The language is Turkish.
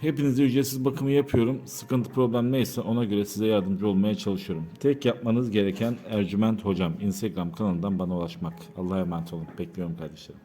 hepinize ücretsiz bakımı yapıyorum. Sıkıntı problem neyse ona göre size yardımcı olmaya çalışıyorum. Tek yapmanız gereken Ercüment Hocam Instagram kanalından bana ulaşmak. Allah'a emanet olun. Bekliyorum kardeşlerim.